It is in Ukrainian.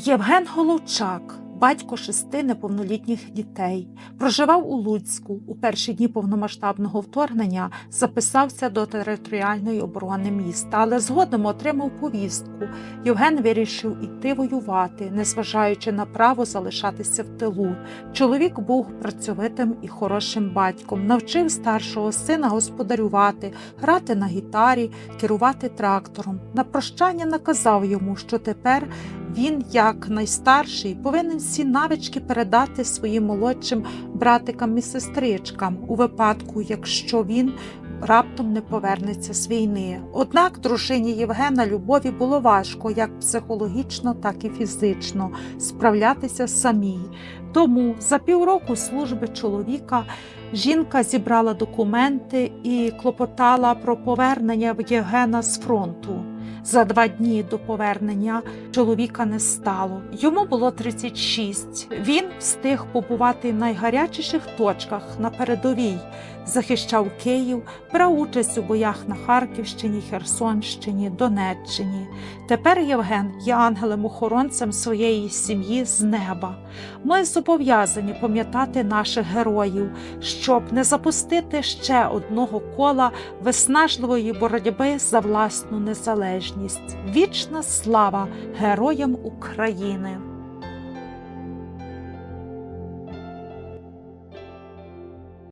Євген Головчак, батько шести неповнолітніх дітей, проживав у Луцьку. У перші дні повномасштабного вторгнення записався до територіальної оборони міста, але згодом отримав повістку. Євген вирішив іти воювати, незважаючи на право залишатися в тилу. Чоловік був працьовитим і хорошим батьком, навчив старшого сина господарювати, грати на гітарі, керувати трактором. На прощання наказав йому, що тепер він, як найстарший, повинен всі навички передати своїм молодшим братикам і сестричкам у випадку, якщо він раптом не повернеться з війни. Однак дружині Євгена Любові було важко як психологічно, так і фізично справлятися самій. Тому за півроку служби чоловіка жінка зібрала документи і клопотала про повернення Євгена з фронту. За два дні до повернення чоловіка не стало. Йому було 36. Він встиг побувати в найгарячіших точках на передовій, захищав Київ, брав участь у боях на Харківщині, Херсонщині, Донеччині. Тепер Євген є ангелем-охоронцем своєї сім'ї з неба. Ми зобов'язані пам'ятати наших героїв, щоб не запустити ще одного кола виснажливої боротьби за власну незалежність. Вічна слава героям України!